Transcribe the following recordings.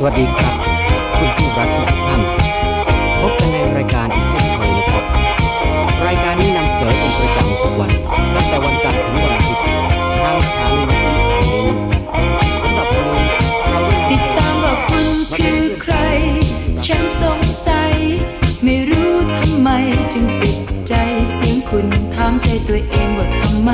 สวัสดีครับ คุณผู้รักทุกท่านพบกันในรายการอีกเช่นเคยนะครับ รายการนี้นำเสนอเป็นประจำทุกวัน ตั้งแต่วันจันทร์ถึงวันอาทิตย์ทางสถานีวิทยุแห่งสำหรับวันนี้เราติดตามว่าคุณคือใคร ฉันสงสัย ไม่รู้ทำไมจึงติดใจเสียงคุณถามใจตัวเองว่าทำไม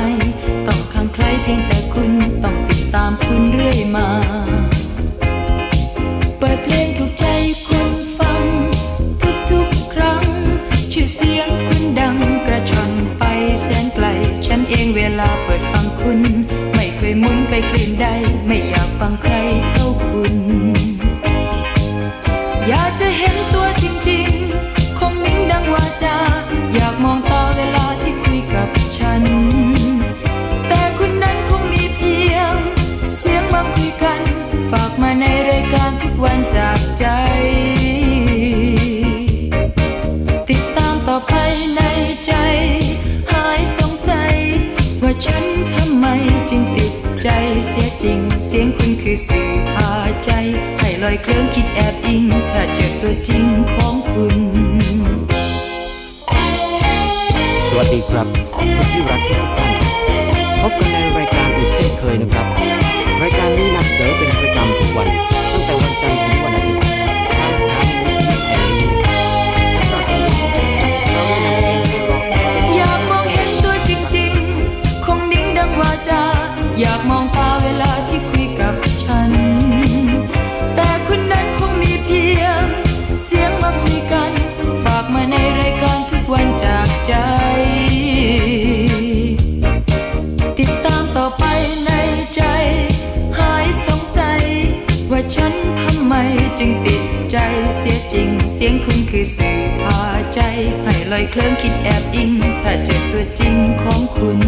เองเวลาเปิดฟังคุณ ไม่เคยมุนไปคลื่นใด ไม่อยากฟังใครเท่าคุณ อยากจะเห็นตัวจริงๆ คงนิ่งดังวาจา อยากมองตาเวลาที่คุยกับฉัน แต่คุณนั้นคงมีเพียง เสียงมาคุยกัน ฝากมาในรายการทุกวันจากใจติดตามต่อไปในใจ ฉันทำไมจึงติดใจเสียจริง เสียงคุณคือสื่อพาใจ ให้ลอยเคลิ้มคิดแอบอิง ถ้าเจอตัวจริงของคุณ สวัสดีครับ คุณที่รักทุกท่านพบกันในรายการอีกเช่นเคยนะครับ ริง เสียงคุณคือสื่อพาใจ ให้ลอยเคลิ้มคิดแอบอิง ถ้าเจอตัวจริงของคุณ